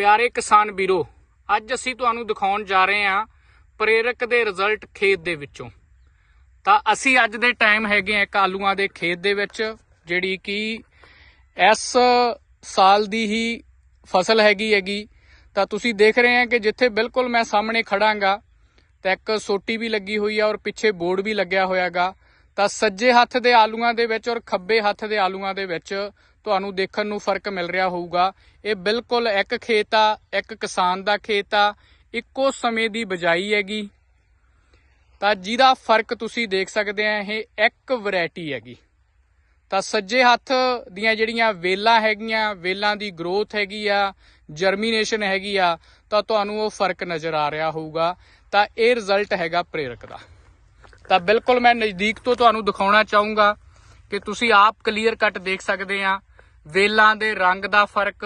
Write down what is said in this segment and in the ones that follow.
ਪਿਆਰੇ ਕਿਸਾਨ ਵੀਰੋ, ਅੱਜ ਅਸੀਂ ਤੁਹਾਨੂੰ ਦਿਖਾਉਣ ਜਾ ਰਹੇ ਹਾਂ ਪ੍ਰੇਰਕ ਦੇ ਰਿਜ਼ਲਟ ਖੇਤ ਦੇ ਵਿੱਚੋਂ। ਤਾਂ ਅਸੀਂ ਅੱਜ ਦੇ ਟਾਈਮ ਹੈਗੇ ਆ ਇੱਕ ਆਲੂਆਂ ਦੇ ਖੇਤ ਦੇ ਵਿੱਚ, ਜਿਹੜੀ ਕਿ ਇਸ ਸਾਲ ਦੀ ਹੀ ਫਸਲ ਹੈਗੀ ਹੈਗੀ। ਤਾਂ ਤੁਸੀਂ ਦੇਖ ਰਹੇ ਆ ਕਿ ਜਿੱਥੇ ਬਿਲਕੁਲ ਮੈਂ ਸਾਹਮਣੇ ਖੜਾਂਗਾ, ਤਾਂ ਇੱਕ ਸੋਟੀ ਵੀ ਲੱਗੀ ਹੋਈ ਆ ਔਰ ਪਿੱਛੇ ਬੋਰਡ ਵੀ ਲੱਗਿਆ ਹੋਇਆਗਾ। ਤਾਂ ਸੱਜੇ ਹੱਥ ਦੇ ਆਲੂਆਂ ਦੇ ਵਿੱਚ ਔਰ ਖੱਬੇ ਹੱਥ ਦੇ ਆਲੂਆਂ ਦੇ ਵਿੱਚ ਤੁਹਾਨੂੰ ਦੇਖਣ ਨੂੰ ਫ਼ਰਕ ਮਿਲ ਰਿਹਾ ਹੋਊਗਾ। ਇਹ ਬਿਲਕੁਲ ਇੱਕ ਖੇਤ ਆ, ਇੱਕ ਕਿਸਾਨ ਦਾ ਖੇਤ ਆ। ਇੱਕੋ ਸਮੇਂ ਦੀ ਬਜਾਈ ਹੈਗੀ। ਤਾਂ ਜਿਹਦਾ ਫ਼ਰਕ ਤੁਸੀਂ ਦੇਖ ਸਕਦੇ ਆ, ਇਹ ਇੱਕ ਵੈਰਾਈਟੀ ਹੈਗੀ। ਤਾਂ ਸੱਜੇ ਹੱਥ ਦੀਆਂ ਜਿਹੜੀਆਂ ਵੇਲਾਂ ਹੈਗੀਆਂ, ਵੇਲਾਂ ਦੀ ਗਰੋਥ ਹੈਗੀ ਆ ਜਰਮੀਨੇਸ਼ਨ ਹੈਗੀ ਆ, ਤਾਂ ਤੁਹਾਨੂੰ ਉਹ ਫ਼ਰਕ ਨਜ਼ਰ ਆ ਰਿਹਾ ਹੋਊਗਾ। ਤਾਂ ਇਹ ਰਿਜ਼ਲਟ ਹੈਗਾ ਪ੍ਰੇਰਕ ਦਾ। ਤਾਂ ਬਿਲਕੁਲ ਮੈਂ ਨਜ਼ਦੀਕ ਤੋਂ ਤੁਹਾਨੂੰ ਦਿਖਾਉਣਾ ਚਾਹੂੰਗਾ ਕਿ ਤੁਸੀਂ ਆਪ ਕਲੀਅਰ ਕੱਟ ਦੇਖ ਸਕਦੇ ਆ। ਵੇਲਾਂ ਦੇ ਰੰਗ ਦਾ ਫ਼ਰਕ,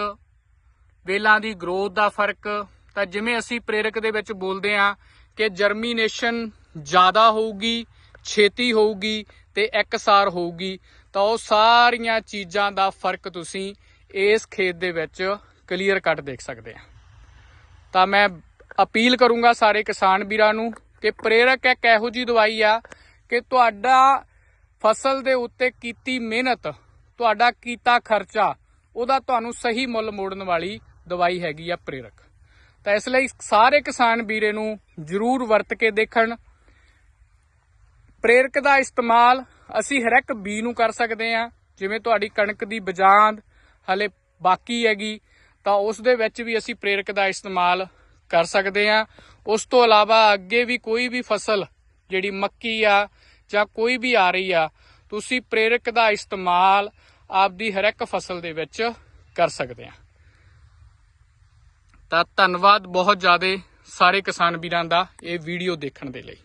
ਵੇਲਾਂ ਦੀ ਗਰੋਥ ਦਾ ਫ਼ਰਕ। ਤਾਂ ਜਿਵੇਂ ਅਸੀਂ ਪ੍ਰੇਰਕ ਦੇ ਵਿੱਚ ਬੋਲਦੇ ਆ ਕਿ ਜਰਮੀਨੇਸ਼ਨ ਜ਼ਿਆਦਾ ਹੋਊਗੀ, ਛੇਤੀ ਹੋਊਗੀ ਤੇ ਇੱਕਸਾਰ ਹੋਊਗੀ, ਤਾਂ ਉਹ ਸਾਰੀਆਂ ਚੀਜ਼ਾਂ ਦਾ ਫ਼ਰਕ ਤੁਸੀਂ ਇਸ ਖੇਤ ਦੇ ਵਿੱਚ ਕਲੀਅਰ ਕੱਟ ਦੇਖ ਸਕਦੇ ਆ ਤਾਂ ਮੈਂ ਅਪੀਲ ਕਰੂੰਗਾ ਸਾਰੇ ਕਿਸਾਨ ਵੀਰਾਂ ਨੂੰ ਕਿ ਪ੍ਰੇਰਕ ਇੱਕ ਇਹੋ ਜੀ ਦਵਾਈ ਆ ਕਿ ਤੁਹਾਡਾ ਫਸਲ ਦੇ ਉੱਤੇ ਕੀਤੀ ਮਿਹਨਤ ਤੁਹਾਡਾ ਕੀਤਾ ਖਰਚਾ, ਉਹਦਾ ਤੁਹਾਨੂੰ ਸਹੀ ਮੁੱਲ ਮੋੜਨ ਵਾਲੀ ਦਵਾਈ ਹੈਗੀ ਆ ਪ੍ਰੇਰਕ। ਤਾਂ ਇਸ ਲਈ ਸਾਰੇ ਕਿਸਾਨ ਵੀਰੇ ਨੂੰ ਜ਼ਰੂਰ ਵਰਤ ਕੇ ਦੇਖਣ। ਪ੍ਰੇਰਕ ਦਾ ਇਸਤੇਮਾਲ ਅਸੀਂ ਹਰ ਇੱਕ ਬੀ ਨੂੰ ਕਰ ਸਕਦੇ ਹਾਂ, ਜਿਵੇਂ ਤੁਹਾਡੀ ਕਣਕ ਦੀ ਬਜਾਂਦ ਹਲੇ ਬਾਕੀ ਹੈਗੀ, ਤਾਂ ਉਸ ਦੇ ਵਿੱਚ ਵੀ ਅਸੀਂ ਪ੍ਰੇਰਕ ਦਾ ਇਸਤੇਮਾਲ ਕਰ ਸਕਦੇ ਹਾਂ। ਉਸ ਤੋਂ ਇਲਾਵਾ ਅੱਗੇ ਵੀ ਕੋਈ ਵੀ ਫਸਲ ਜਿਹੜੀ ਮੱਕੀ ਆ ਜਾਂ ਕੋਈ ਵੀ ਆ ਰਹੀ ਆ ਤੁਸੀਂ ਪ੍ਰੇਰਕ ਦਾ ਇਸਤੇਮਾਲ ਆਪਦੀ ਹਰ ਇੱਕ ਫਸਲ ਦੇ ਵਿੱਚ ਕਰ ਸਕਦੇ ਆ। ਤਾਂ ਧੰਨਵਾਦ ਬਹੁਤ ਜ਼ਿਆਦਾ ਸਾਰੇ ਕਿਸਾਨ ਵੀਰਾਂ ਦਾ ਇਹ ਵੀਡੀਓ ਦੇਖਣ ਦੇ ਲਈ।